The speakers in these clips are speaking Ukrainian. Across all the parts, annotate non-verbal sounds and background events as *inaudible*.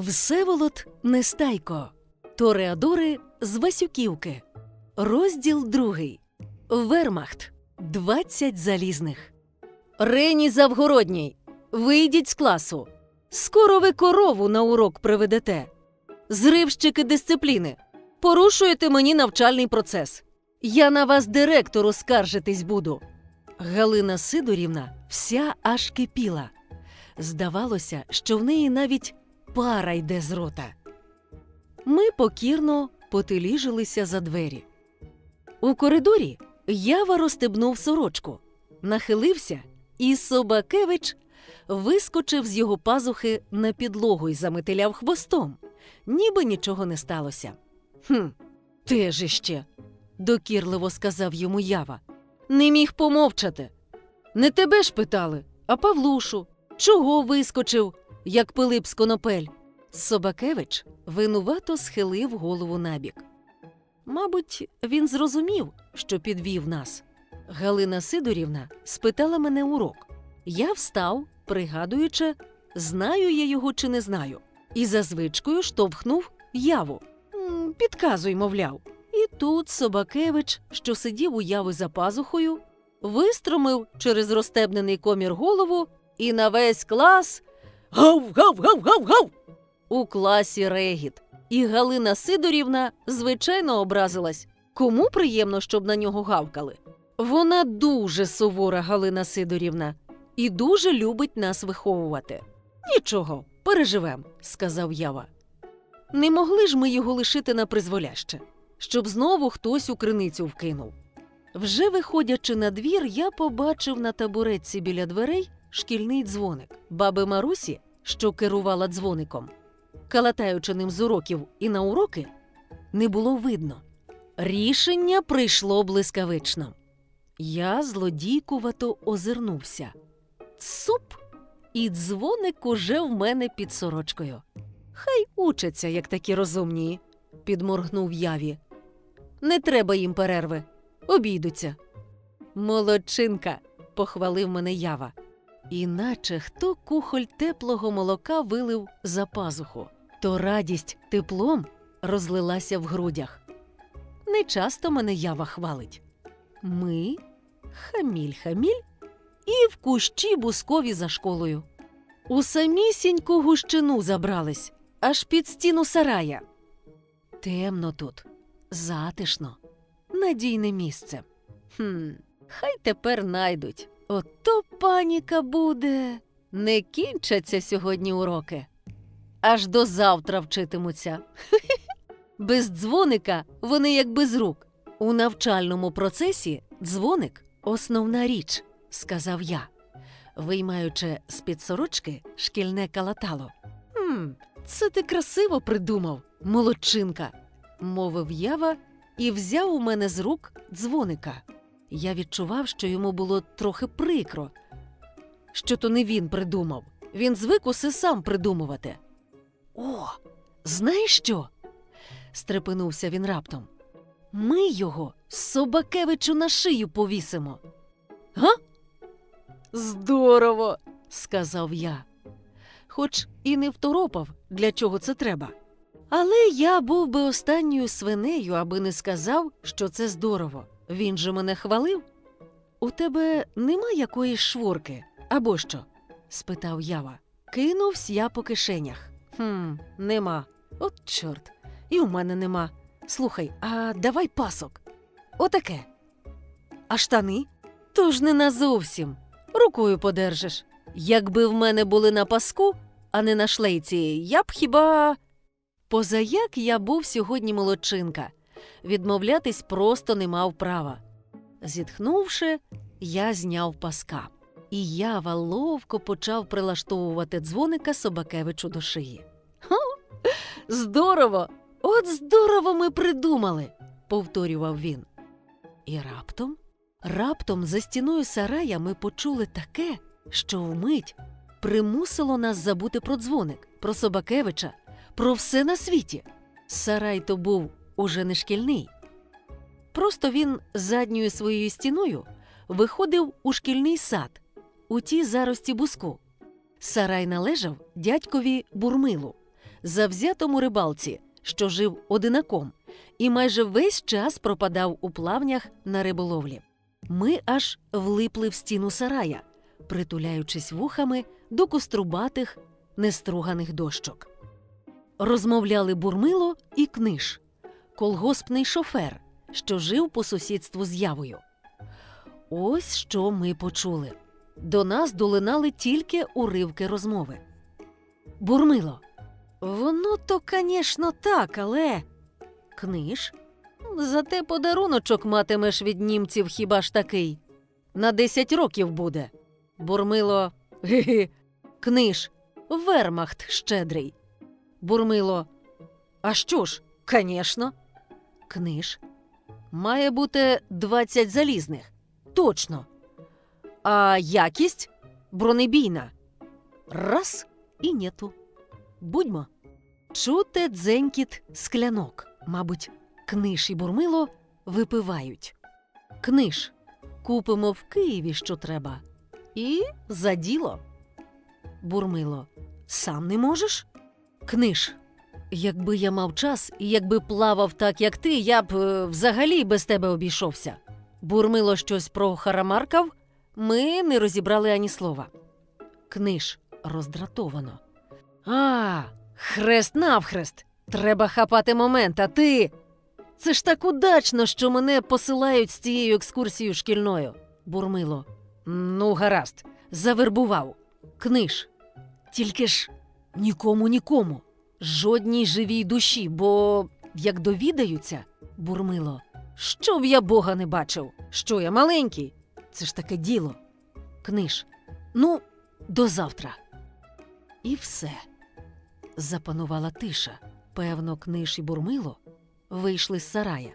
Всеволод Нестайко. Тореадори з Васюківки. Розділ другий. Вермахт. 20 залізних. Рені Завгородній. Вийдіть з класу. Скоро ви корову на урок приведете. Зривщики дисципліни. Порушуєте мені навчальний процес. Я на вас директору скаржитись буду. Галина Сидорівна вся аж кипіла. Здавалося, що в неї навіть пара йде з рота. Ми покірно потиліжилися за двері. У коридорі ява розстебнув сорочку, нахилився, і Собакевич вискочив з його пазухи на підлогу і заметиляв хвостом, ніби нічого не сталося. Хм, теж іще, докірливо сказав йому ява. Не міг помовчати. Не тебе ж питали, а Павлушу. Чого вискочив, як Пилип з конопель? Собакевич винувато схилив голову набік. Мабуть, він зрозумів, що підвів нас. Галина Сидорівна спитала мене урок. Я встав, пригадуючи, знаю я його чи не знаю, і за звичкою штовхнув яву. Підказуй, мовляв. І тут Собакевич, що сидів у яви за пазухою, вистромив через розстебнений комір голову і на весь клас гав гав гав гав гав. У класі регіт. І Галина Сидорівна, звичайно, образилась. Кому приємно, щоб на нього гавкали? Вона дуже сувора Галина Сидорівна і дуже любить нас виховувати. Нічого, переживем, сказав Ява. Не могли ж ми його лишити на призволяще, щоб знову хтось у криницю вкинув. Вже виходячи на двір, я побачив на табуретці біля дверей шкільний дзвоник. Баби Марусі, що керувала дзвоником, калатаючи ним з уроків і на уроки, не було видно. Рішення прийшло блискавично. Я злодійкувато озирнувся. Цуп! І дзвоник уже в мене під сорочкою. Хай учаться, як такі розумні, підморгнув яві. Не треба їм перерви, обійдуться. Молодчинка, похвалив мене ява. Іначе хто кухоль теплого молока вилив за пазуху, то радість теплом розлилася в грудях. Не часто мене ява хвалить. Ми хаміль-хаміль і в кущі бускові за школою. У самісіньку гущину забрались, аж під стіну сарая. Темно тут, затишно, надійне місце. Хм, хай тепер найдуть. Ото паніка буде. Не кінчаться сьогодні уроки. Аж до завтра вчитимуться. *laughs* Без дзвоника вони як без рук. У навчальному процесі дзвоник основна річ, сказав я, виймаючи з під сорочки шкільне калатало. «Хм, це ти красиво придумав, молодчинка, мовив ява і взяв у мене з рук дзвоника. Я відчував, що йому було трохи прикро, що то не він придумав. Він звик усе сам придумувати. О, знаєш що? стрепенувся він раптом. Ми його Собакевичу на шию повісимо. Га? Здорово, сказав я. Хоч і не второпав, для чого це треба. Але я був би останньою свинею, аби не сказав, що це здорово. Він же мене хвалив. У тебе нема якоїсь шворки, або що? спитав ява. Кинувсь я по кишенях. Хм, нема. От чорт. І у мене нема. Слухай, а давай пасок. Отаке. А штани? Тож не назовсім. Рукою подержиш. Якби в мене були на паску, а не на шлейці, я б хіба. Позаяк я був сьогодні молодчинка. Відмовлятись просто не мав права. Зітхнувши, я зняв паска. І ява ловко почав прилаштовувати дзвоника Собакевичу до шиї. Хо, здорово! От здорово ми придумали, повторював він. І раптом, раптом за стіною сарая ми почули таке, що вмить примусило нас забути про дзвоник, про Собакевича, про все на світі. Сарай то був уже не шкільний. Просто він задньою своєю стіною виходив у шкільний сад, у тій зарості буску. Сарай належав дядькові Бурмилу, завзятому рибалці, що жив одинаком, і майже весь час пропадав у плавнях на риболовлі. Ми аж влипли в стіну сарая, притуляючись вухами до кострубатих, неструганих дощок. Розмовляли бурмило і книж, колгоспний шофер, що жив по сусідству з явою. Ось що ми почули. До нас долинали тільки уривки розмови. Бурмило. Воно то, звісно, так, але. Книж. Зате подаруночок матимеш від німців хіба ж такий. На десять років буде. Бурмило. Ге-ге. Книж. Вермахт щедрий. Бурмило. А що ж? Звісно. Книж. Має бути 20 залізних. Точно. А якість бронебійна. Раз і нету. Будьмо. Чуте дзенькіт склянок. Мабуть, книж і бурмило випивають. Книж. Купимо в Києві, що треба. І за діло. Бурмило. Сам не можеш? Книж. Якби я мав час і якби плавав так, як ти, я б е, взагалі без тебе обійшовся. Бурмило щось про харамаркав, ми не розібрали ані слова. Книж роздратовано. А, хрест навхрест. Треба хапати момент, а ти. Це ж так удачно, що мене посилають з цією екскурсією шкільною. Бурмило. Ну, гаразд, завербував. Книж. Тільки ж нікому нікому. Жодній живій душі, бо як довідаються, бурмило. Щоб я Бога не бачив. Що я маленький? Це ж таке діло. Книж. Ну, до завтра. І все. Запанувала тиша. Певно, книж і бурмило вийшли з сарая.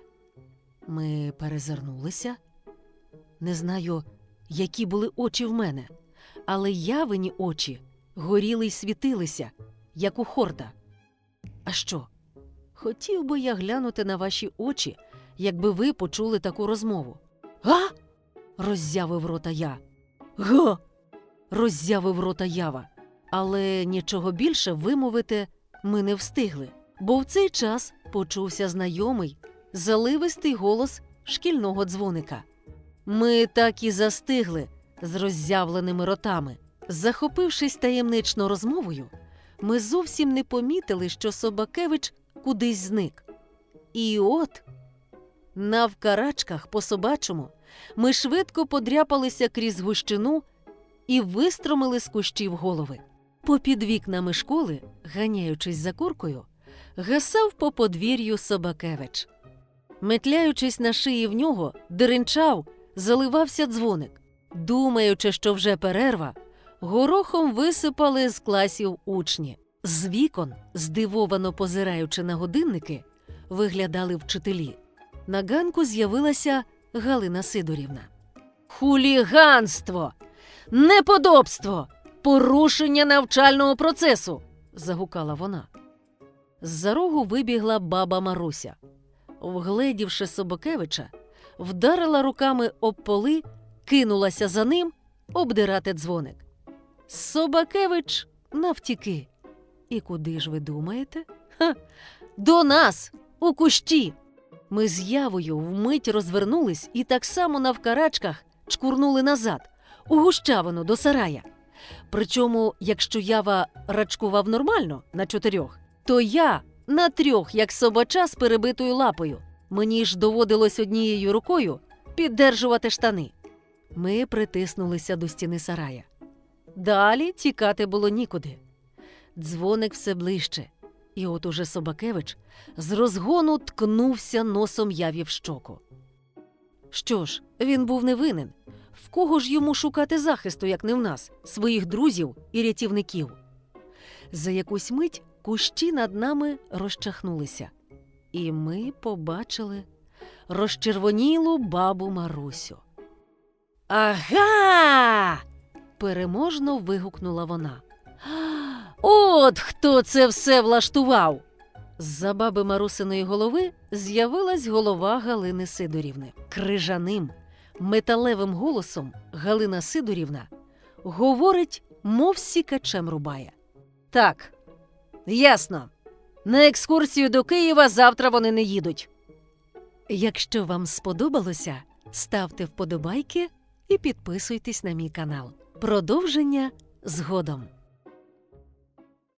Ми перезирнулися. Не знаю, які були очі в мене, але явині очі горіли й світилися, як у хорда. А що? Хотів би я глянути на ваші очі, якби ви почули таку розмову. Га? роззявив рота я. Га. роззявив рота ява. Але нічого більше вимовити ми не встигли, бо в цей час почувся знайомий, заливистий голос шкільного дзвоника. Ми так і застигли з роззявленими ротами. Захопившись таємнично розмовою, ми зовсім не помітили, що Собакевич кудись зник. І от, навкарачках по собачому, ми швидко подряпалися крізь гущину і вистромили з кущів голови. Попід вікнами школи, ганяючись за куркою, гасав по подвір'ю Собакевич. Метляючись на шиї в нього, деренчав, заливався дзвоник. Думаючи, що вже перерва, горохом висипали з класів учні. З вікон, здивовано позираючи на годинники, виглядали вчителі. На ганку з'явилася Галина Сидорівна. Хуліганство! Неподобство! Порушення навчального процесу. загукала вона. З-за рогу вибігла баба Маруся. Вгледівши Собакевича, вдарила руками об поли, кинулася за ним обдирати дзвоник. Собакевич навтіки. І куди ж ви думаєте? Ха! До нас, у кущі. Ми з явою вмить розвернулись і так само навкарачках чкурнули назад, у гущавину до сарая. Причому, якщо ява рачкував нормально на чотирьох, то я на трьох, як собача з перебитою лапою. Мені ж доводилось однією рукою піддержувати штани. Ми притиснулися до стіни сарая. Далі тікати було нікуди. Дзвоник все ближче, і от уже Собакевич з розгону ткнувся носом яві в щоку. Що ж, він був невинен. В кого ж йому шукати захисту, як не в нас, своїх друзів і рятівників? За якусь мить кущі над нами розчахнулися, і ми побачили розчервонілу бабу Марусю. Ага. Переможно вигукнула вона. *gasps* От хто це все влаштував. З-за баби Марусиної голови з'явилась голова Галини Сидорівни. Крижаним, металевим голосом Галина Сидорівна говорить, мов сікачем рубає. Так, ясно. На екскурсію до Києва завтра вони не їдуть. Якщо вам сподобалося, ставте вподобайки і підписуйтесь на мій канал. Продовження згодом.